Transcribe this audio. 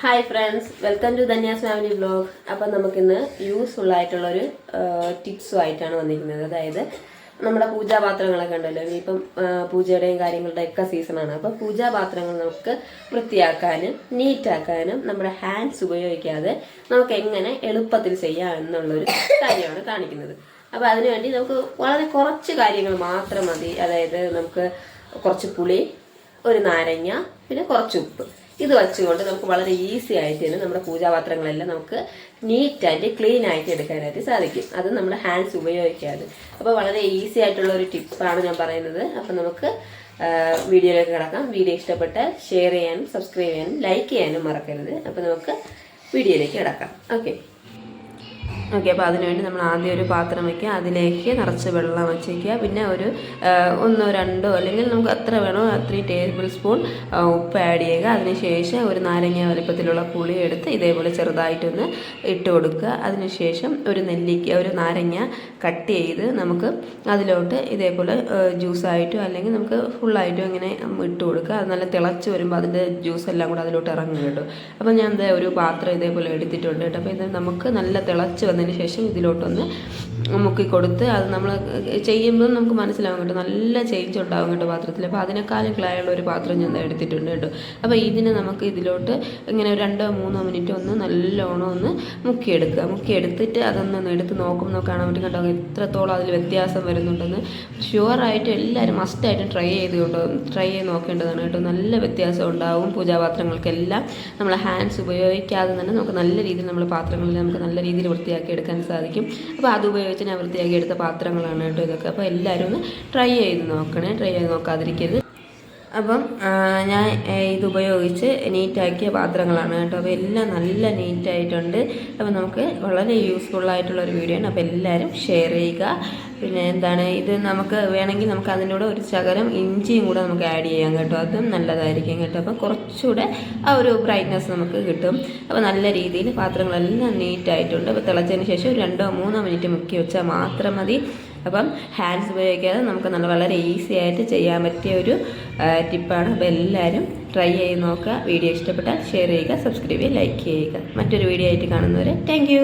Hi friends welcome to Dhanya's family blog അപ്പം നമുക്കിന്ന് useful ആയിട്ടുള്ളൊരു ടിപ്സും ആയിട്ടാണ് വന്നിരിക്കുന്നത്. അതായത് നമ്മുടെ പൂജാപാത്രങ്ങളൊക്കെ ഉണ്ടല്ലോ. ഇനിയിപ്പം പൂജയുടെയും കാര്യങ്ങളുടെയും ഒക്കെ സീസണാണ് അപ്പം പൂജാപാത്രങ്ങൾ നമുക്ക് വൃത്തിയാക്കാനും നീറ്റാക്കാനും നമ്മുടെ ഹാൻഡ്സ് ഉപയോഗിക്കാതെ നമുക്ക് എങ്ങനെ എളുപ്പത്തിൽ ചെയ്യാം എന്നുള്ളൊരു കാര്യമാണ് കാണിക്കുന്നത്. അപ്പോൾ അതിനുവേണ്ടി നമുക്ക് വളരെ കുറച്ച് കാര്യങ്ങൾ മാത്രം മതി. അതായത് നമുക്ക് കുറച്ച് പുളി ഒരു നാരങ്ങ പിന്നെ കുറച്ച് ഉപ്പ്. ഇത് വെച്ചുകൊണ്ട് നമുക്ക് വളരെ ഈസി ആയിട്ട് തന്നെ നമ്മുടെ പൂജാപാത്രങ്ങളെല്ലാം നമുക്ക് നീറ്റ് ആയിട്ട് ക്ലീൻ ആയിട്ട് എടുക്കാനായിട്ട് സാധിക്കും. അത് നമ്മൾ ഹാൻഡ്സ് ഉപയോഗിക്കാതെ. അപ്പോൾ വളരെ ഈസി ആയിട്ടുള്ള ഒരു ടിപ്പാണ് ഞാൻ പറയുന്നത്. അപ്പോൾ നമുക്ക് വീഡിയോയിലേക്ക് കിടക്കാം. വീഡിയോ ഇഷ്ടപ്പെട്ട് ഷെയർ ചെയ്യാനും സബ്സ്ക്രൈബ് ചെയ്യാനും ലൈക്ക് ചെയ്യാനും മറക്കരുത്. അപ്പോൾ നമുക്ക് വീഡിയോയിലേക്ക് കിടക്കാം. ഓക്കെ ഓക്കെ അപ്പോൾ അതിനുവേണ്ടി നമ്മൾ ആദ്യം ഒരു പാത്രം വയ്ക്കുക അതിലേക്ക് നിറച്ച് വെള്ളം വച്ചേക്കുക പിന്നെ ഒരു ഒന്നോ രണ്ടോ അല്ലെങ്കിൽ നമുക്ക് എത്ര വേണോ അത്രയും ടേബിൾ സ്പൂൺ ഉപ്പ് ആഡ് ചെയ്യുക. അതിനുശേഷം ഒരു നാരങ്ങ വലിപ്പത്തിലുള്ള പുളി എടുത്ത് ഇതേപോലെ ചെറുതായിട്ടൊന്ന് ഇട്ട് കൊടുക്കുക. അതിനുശേഷം ഒരു നെല്ലിക്ക ഒരു നാരങ്ങ കട്ട് ചെയ്ത് നമുക്ക് അതിലോട്ട് ഇതേപോലെ ജ്യൂസായിട്ടോ അല്ലെങ്കിൽ നമുക്ക് ഫുള്ളായിട്ടോ ഇങ്ങനെ ഇട്ട് കൊടുക്കുക. അത് നല്ല തിളച്ച് വരുമ്പോൾ അതിന്റെ ജ്യൂസ് എല്ലാം കൂടെ അതിലോട്ട് ഇറങ്ങും കേട്ടോ. അപ്പോൾ ഞാൻ എന്താ ഒരു പാത്രം ഇതേപോലെ എടുത്തിട്ടുണ്ട് കേട്ടോ. അപ്പോൾ ഇത് നമുക്ക് നല്ല തിളച്ച് വന്നതിന് ശേഷം ഇതിലോട്ടൊന്ന് മുക്കി കൊടുത്ത് അത് നമ്മൾ ചെയ്യുമ്പോൾ നമുക്ക് മനസ്സിലാവും കേട്ടോ. നല്ല ചേഞ്ച് ഉണ്ടാവും കേട്ടോ പാത്രത്തിൽ. അപ്പോൾ അതിനേക്കാളും ക്ലായുള്ള ഒരു പാത്രം ഞാൻ എടുത്തിട്ടുണ്ട് കേട്ടോ. അപ്പോൾ ഇതിനെ നമുക്ക് ഇതിലോട്ട് ഇങ്ങനെ രണ്ടോ മൂന്നോ മിനിറ്റ് ഒന്ന് നല്ലോണം ഒന്ന് മുക്കിയെടുക്കുക. മുക്കിയെടുത്തിട്ട് അതൊന്ന് എടുത്ത് നോക്കുമ്പോൾ കാണാൻ പറ്റും കേട്ടോ എത്രത്തോളം അതിൽ വ്യത്യാസം വരുന്നുണ്ടെന്ന് ഷുവറായിട്ട് എല്ലാവരും മസ്റ്റായിട്ടും ട്രൈ ചെയ്ത് കേട്ടോ ട്രൈ ചെയ്ത് നോക്കേണ്ടതാണ് കേട്ടോ. നല്ല വ്യത്യാസം ഉണ്ടാവും പൂജാപാത്രങ്ങൾക്കെല്ലാം നമ്മൾ ഹാൻഡ്സ് ഉപയോഗിക്കാതെ തന്നെ നമുക്ക് നല്ല രീതിയിൽ നമ്മൾ പാത്രങ്ങളിൽ നമുക്ക് നല്ല രീതിയിൽ വൃത്തിയാക്കി എടുക്കാൻ സാധിക്കും. അപ്പോൾ അത് ഉപയോഗിച്ച് ഞാൻ വൃത്തിയാക്കി എടുത്ത പാത്രങ്ങളാണ് കേട്ടോ ഇതൊക്കെ. അപ്പോൾ എല്ലാവരും ഒന്ന് ട്രൈ ചെയ്ത് നോക്കണേ. ട്രൈ ചെയ്ത് നോക്കാതിരിക്കരുത്. അപ്പം ഞാൻ ഇത് ഉപയോഗിച്ച് നീറ്റാക്കിയ പാത്രങ്ങളാണ് കേട്ടോ. അപ്പോൾ എല്ലാം നല്ല നീറ്റായിട്ടുണ്ട്. അപ്പോൾ നമുക്ക് വളരെ യൂസ്ഫുൾ ആയിട്ടുള്ള ഒരു വീഡിയോ ആണ്. അപ്പോൾ എല്ലാവരും ഷെയർ ചെയ്യുക. പിന്നെ എന്താണ് ഇത് നമുക്ക് വേണമെങ്കിൽ നമുക്ക് അതിന്റെ കൂടെ ഒരു ശകലം ഇഞ്ചിയും കൂടെ നമുക്ക് ആഡ് ചെയ്യാം കേട്ടോ. അതും നല്ലതായിരിക്കും കേട്ടോ. അപ്പോൾ കുറച്ചുകൂടെ ആ ഒരു ബ്രൈറ്റ്നസ് നമുക്ക് കിട്ടും. അപ്പോൾ നല്ല രീതിയിൽ പാത്രങ്ങളെല്ലാം നീറ്റായിട്ടുണ്ട്. അപ്പോൾ തിളച്ചതിന് ശേഷം രണ്ടോ മൂന്നോ മിനിറ്റ് മുക്കി വെച്ചാൽ മാത്രം മതി. അപ്പം ഹാൻഡ്സ് ഉപയോഗിക്കാതെ നമുക്ക് നല്ല വളരെ ഈസി ആയിട്ട് ചെയ്യാൻ പറ്റിയ ഒരു ടിപ്പാണ് അപ്പോൾ എല്ലാവരും ട്രൈ ചെയ്ത് നോക്കുക. വീഡിയോ ഇഷ്ടപ്പെട്ടാൽ ഷെയർ ചെയ്യുക സബ്സ്ക്രൈബ് ചെയ്യുക ലൈക്ക് ചെയ്യുക. മറ്റൊരു വീഡിയോ ആയിട്ട് കാണുന്നവരെ താങ്ക്